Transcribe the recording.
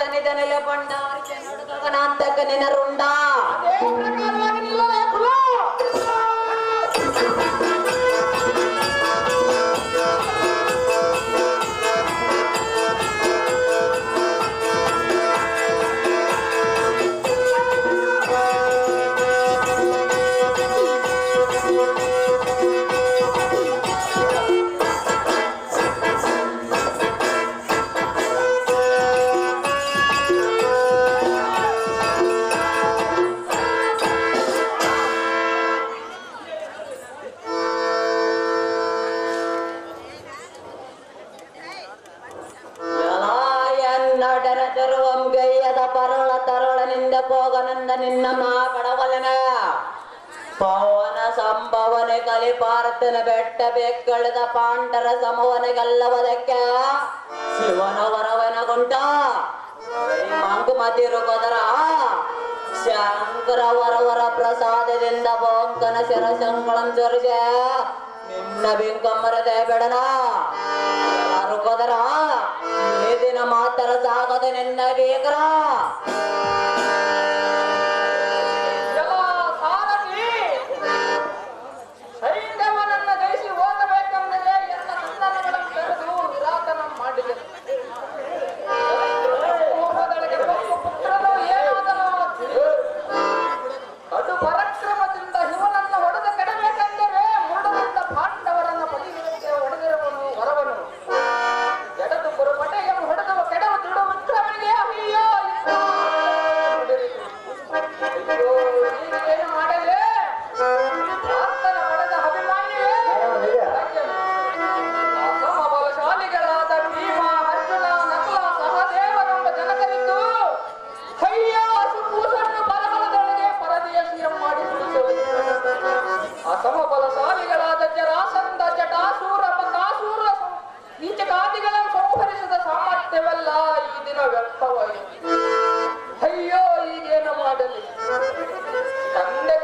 సన్నిధానంలో పండు ನಿಂದ ಪೋಗನಂದ ನಿನ್ನ ಮಾ ಪವನ ಸಂಭವನೆ ಕಲಿ ಪಾರ್ತನ ಬೆಟ್ಟ ಬೆಕ್ಕಳದ ಪಾಂಡರ ಸಮವನೆಗಲ್ಲವದಕ್ಕೆ ಶಿವನ ವರವನ ಗುಂಟ ಮಂಕುಮತಿರು ಕೊದರ ಶಂಕರ ವರವರ ಪ್ರಸಾದದಿಂದ ಬೋಂಕನ ಶಿರಶಂಕಳಂ ಚೊರಿಜ ನಿನ್ನ ಬಿಂಕಮ್ಮರದೆ ಬೆಡನ ಕೊದರ ಮಾತರ ಸಾಗದ ನಿನ್ನ ಬೇಕರ camina